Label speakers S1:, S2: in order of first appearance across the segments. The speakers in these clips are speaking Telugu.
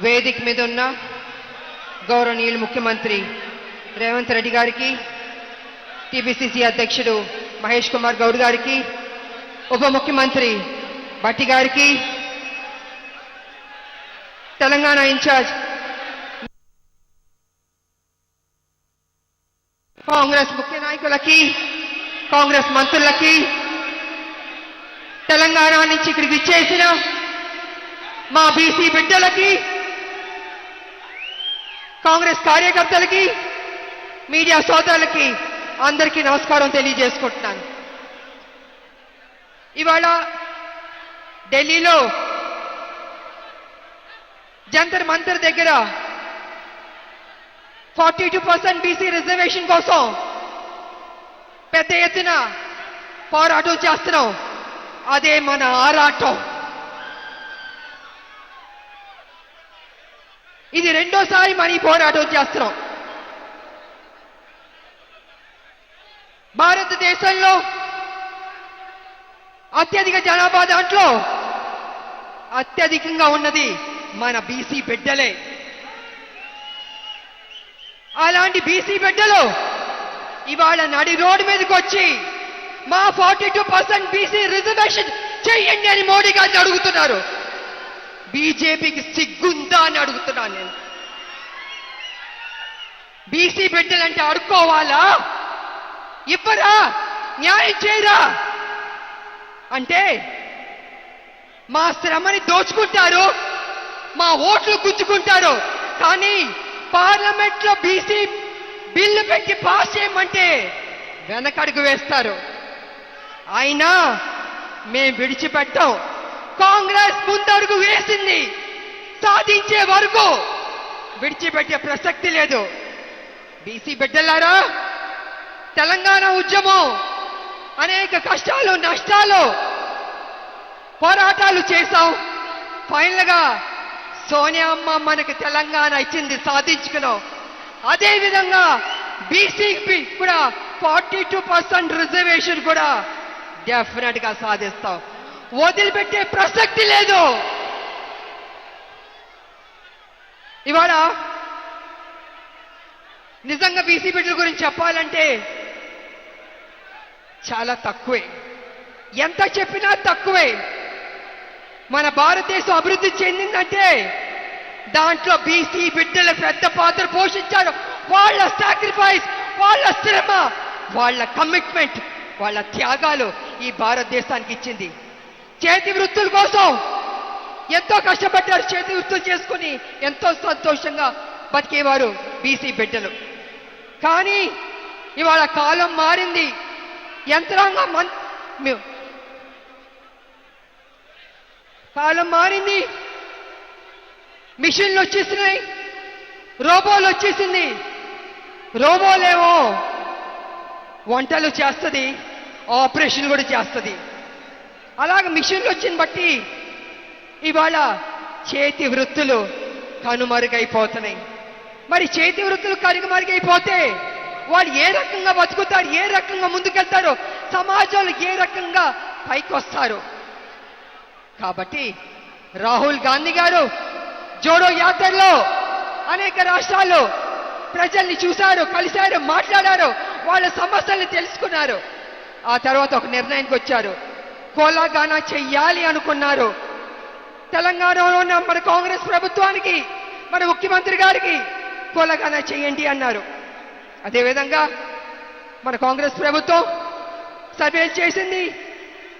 S1: వేదిక మీద ఉన్న గౌరవనీయులు ముఖ్యమంత్రి రేవంత్ రెడ్డి గారికి టీపీసీసీ అధ్యక్షుడు మహేష్ కుమార్ గౌడ్ గారికి ఉప ముఖ్యమంత్రి భట్టి గారికి తెలంగాణ ఇన్ఛార్జ్ కాంగ్రెస్ ముఖ్య నాయకులకి కాంగ్రెస్ మంత్రులకి తెలంగాణ నుంచి ఇక్కడికి ఇచ్చేసిన మా బీసీ బిడ్డలకి కాంగ్రెస్ కార్యకర్తలకి మీడియా సోదరులకి అందరికీ నమస్కారం తెలియజేసుకుంటున్నాను. ఇవాళ ఢిల్లీలో జంతర్ మంతర్ దగ్గర forty two percent BC reservation కోసం పెద్ద ఎత్తున పోరాటం చేస్తున్నాం. అదే మన ఆరాటం. ఇది రెండోసారి మన ఈ పోరాటం చేస్తున్నాం. భారతదేశంలో అత్యధిక జనాభా దాంట్లో అత్యధికంగా ఉన్నది మన బీసీ బిడ్డలే. అలాంటి బీసీ బిడ్డలు ఇవాళ నడి రోడ్డు మీదకి వచ్చి మా forty two percent BC reservation చెయ్యండి అని మోడీ గారిని అడుగుతున్నారు. బీజేపీకి సిగ్గుందా అని అడుగుతున్నాను నేను. బీసీ బిడ్డలంటే అడుక్కోవాలా ఇవ్వరా? న్యాయం చేయరా? అంటే మా శ్రమని దోచుకుంటారు మా ఓట్లు గుంజుకుంటారు కానీ పార్లమెంట్లో బీసీ బిల్లు పెట్టి పాస్ చేయమంటే వెనకడుగు వేస్తారు. అయినా మేం విడిచిపెట్టాం. కాంగ్రెస్ ముందడుగు సాధించే వరకు విడిచిపెట్టే ప్రసక్తి లేదు. బీసీ బిడ్డలారా తెలంగాణ ఉద్యమం అనేక కష్టాలు నష్టాలు పోరాటాలు చేశాం. ఫైనల్గా సోనియా అమ్మ మనకి తెలంగాణ ఇచ్చింది సాధించుకున్నాం. అదేవిధంగా బీసీకి కూడా ఫార్టీ టూ పర్సెంట్ రిజర్వేషన్ కూడా డెఫినెట్గా సాధిస్తాం. వదిలిపెట్టే ప్రసక్తి లేదు ఇవాళ నిజంగా బీసీ బిడ్డల గురించి చెప్పాలంటే చాలా తక్కువే. ఎంత చెప్పినా తక్కువే. మన భారతదేశం అభివృద్ధి చెందిందంటే దాంట్లో బీసీ బిడ్డల పెద్ద పాత్ర పోషించారు. వాళ్ళ సాక్రిఫైస్ వాళ్ళ శ్రమ వాళ్ళ కమిట్మెంట్ వాళ్ళ త్యాగాలు ఈ భారతదేశానికి ఇచ్చింది. చేతి వృత్తుల కోసం ఎంతో కష్టపడ్డారు చేతి వృత్తులు చేసుకుని ఎంతో సంతోషంగా బతికేవారు బీసీ బిడ్డలు. కానీ ఇవాళ కాలం మారింది. యంత్రాంగం మన్- కాలం మారింది. మిషన్లు వచ్చేసినాయి. రోబోలు వచ్చేసింది. రోబోలేమో వంటలు చేస్తుంది ఆపరేషన్ కూడా చేస్తుంది. అలాగే మిషన్లు వచ్చిన బట్టి ఇవాళ చేతి వృత్తులు కనుమరుగైపోతున్నాయి. మరి చేతి వృత్తులు కనుమరుగైపోతే వాళ్ళు ఏ రకంగా బతుకుతారు ఏ రకంగా ముందుకెళ్తారో సమాజంలో ఏ రకంగా పైకి వస్తారు కాబట్టి రాహుల్ గాంధీ గారు జోడో యాత్రలో అనేక రాష్ట్రాల్లో ప్రజల్ని చూశారు కలిశారు మాట్లాడారు వాళ్ళ సమస్యల్ని తెలుసుకున్నారు. ఆ తర్వాత ఒక నిర్ణయానికి వచ్చారు. కోలాగానా చెయ్యాలి అనుకున్నారు. తెలంగాణలో ఉన్న మన కాంగ్రెస్ ప్రభుత్వానికి మన ముఖ్యమంత్రి గారికి కొలగన చేయండి అన్నారు. అదేవిధంగా మన కాంగ్రెస్ ప్రభుత్వం సర్వేలు చేసింది.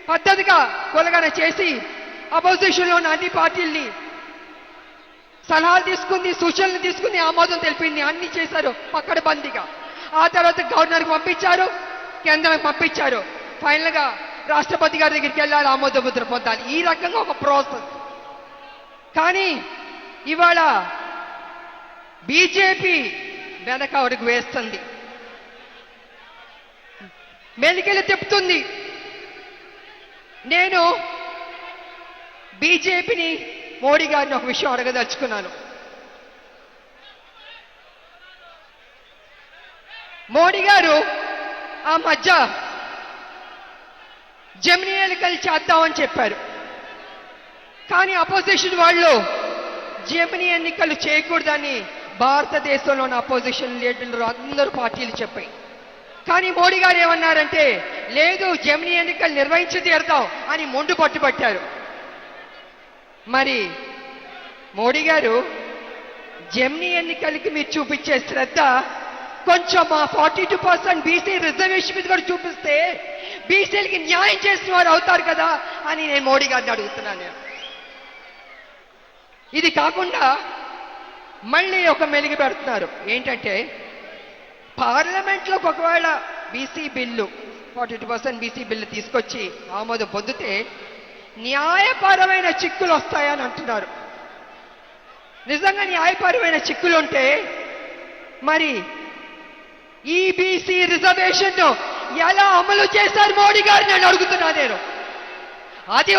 S1: పద్ధతిగా కొలగన చేసి అపోజిషన్లో ఉన్న అన్ని పార్టీల్ని సలహాలు తీసుకుంది సూచనలు తీసుకుంది ఆమోదం తెలిపింది అన్ని చేశారు పక్కడ బందీగా ఆ తర్వాత గవర్నర్కి పంపించారు కేంద్రానికి పంపించారు. ఫైనల్గా రాష్ట్రపతి గారి దగ్గరికి వెళ్ళాలి ఆమోద ముద్ర పొందాలి. ఈ రకంగా ఒక ప్రాసెస్. కానీ ఇవాళ బీజేపీ వెనక అడుగు వేస్తుంది. మెలికెళ్ళి తిప్పుతుంది. నేను బీజేపీని మోడీ గారిని ఒక విషయం అడగదలుచుకున్నాను. మోడీ గారు ఆ మధ్య జమినీ ఎన్నికలు చేద్దామని చెప్పారు. కానీ అపోజిషన్ వాళ్ళు జమిని ఎన్నికలు చేయకూడదని భారతదేశంలోని అపోజిషన్ లీడర్లు అందరూ పార్టీలు చెప్పాయి. కానీ మోడీ గారు ఏమన్నారంటే లేదు జమిని ఎన్నికలు నిర్వహించి తీరుతాం అని మొండు పట్టుబట్టారు మరి మోడీ గారు జమిని ఎన్నికలకి మీరు చూపించే శ్రద్ధ కొంచెం మా forty two percent BC reservation మీద కూడా చూపిస్తే బీసీలకి న్యాయం చేసిన వారు అవుతారు కదా అని నేను మోడీ గారిని అడుగుతున్నాను నేను. ఇది కాకుండా మళ్ళీ ఒక మెలిగి పెడుతున్నారు. ఏంటంటే పార్లమెంట్లోకి ఒకవేళ BC bill forty two percent BC bill తీసుకొచ్చి ఆమోదం పొందితే న్యాయపరమైన చిక్కులు వస్తాయని అంటున్నారు. నిజంగా న్యాయపరమైన చిక్కులు ఉంటే మరి ఈబీసీ రిజర్వేషన్ ఎలా అమలు చేశారు మోడీ గారు నేను అడుగుతున్నా నేను. అది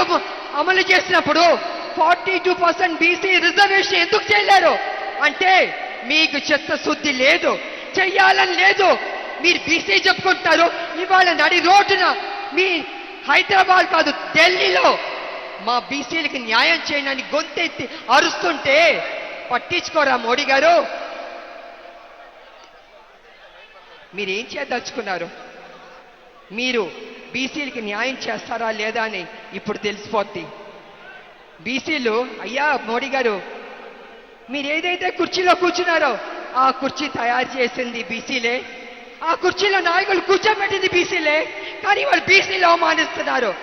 S1: అమలు చేసినప్పుడు forty two percent BC reservation ఎందుకు చేయలేరు? అంటే మీకు చిత్తశుద్ధి లేదు చెయ్యాలని లేదు. మీరు బీసీ చెప్పుకుంటారు ఇవాళ నడి రోడ్డున మీ హైదరాబాద్ కాదు ఢిల్లీలో మా బీసీలకి న్యాయం చేయడానికి గొంతెత్తి అరుస్తుంటే పట్టించుకోరా మోడీ గారు? మీరేం చేయదలుచుకున్నారు? మీరు బీసీలకి న్యాయం చేస్తారా లేదా అని ఇప్పుడు తెలిసిపోద్ది. బీసీలు అయ్యా మోడీ గారు మీరు ఏదైతే కుర్చీలో కూర్చున్నారో ఆ కుర్చీ తయారు చేసింది బీసీలే. ఆ కుర్చీలో నాయకులు కూర్చోబెట్టింది బీసీలే. కానీ వాళ్ళు బీసీలు అవమానిస్తున్నారు.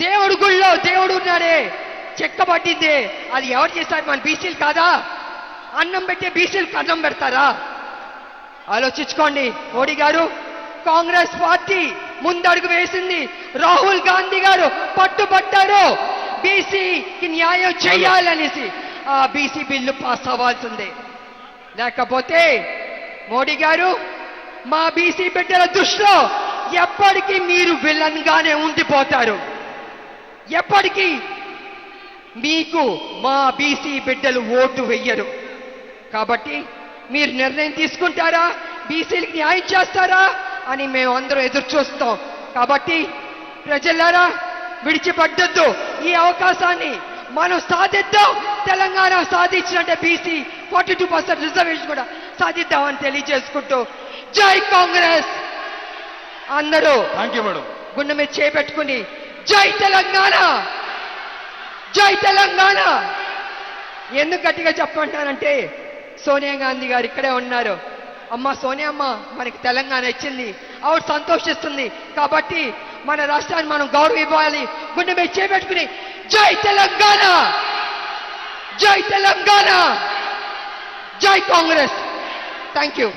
S1: దేవుడు గుళ్ళో దేవుడు ఉన్నాడే. చెక్క పట్టిందే. అది ఎవరు చేశారు? మన బీసీలు కాదా? అన్నం పెట్టే బీసీలు అన్నం పెడతారా? ఆలోచించుకోండి మోడీ గారు. కాంగ్రెస్ పార్టీ ముందడుగు వేసింది. రాహుల్ గాంధీ గారు పట్టుబట్టారు. బీసీకి న్యాయం చేయాలనేసి ఆ బీసీ బిల్లు పాస్ అవ్వాల్సిందే. లేకపోతే మోడీ గారు మా బీసీ బిడ్డల దృష్టిలో ఎప్పటికీ మీరు విలన్ గానే ఉండిపోతారు. ఎప్పటికీ మీకు మా బీసీ బిడ్డలు ఓటు వెయ్యరు. కాబట్టి మీరు నిర్ణయం తీసుకుంటారా? బీసీలకు న్యాయం చేస్తారా? అని మేము అందరం ఎదురు చూస్తాం కాబట్టి ప్రజలారా విడిచిపడ్డొద్దు ఈ అవకాశాన్ని మనం సాధిద్దాం. Telangana సాధించినట్టే BC forty two percent reservation కూడా సాధిద్దామని తెలియజేసుకుంటూ జై కాంగ్రెస్. అందరూ గుండె మీద చేపెట్టుకుని జై తెలంగాణ. జై తెలంగాణ. ఎందుకు గట్టిగా చెప్పమంటానంటే సోనియా గాంధీ గారు ఇక్కడే ఉన్నారు. అమ్మ సోనియా అమ్మ మనకి తెలంగాణ ఇచ్చింది. ఆవిడ సంతోషిస్తుంది. కాబట్టి మన రాష్ట్రాన్ని మనం గౌరవం ఇవ్వాలి గుండె మీద చేపెట్టుకుని జై తెలంగాణ! జై తెలంగాణ! జై కాంగ్రెస్! Thank you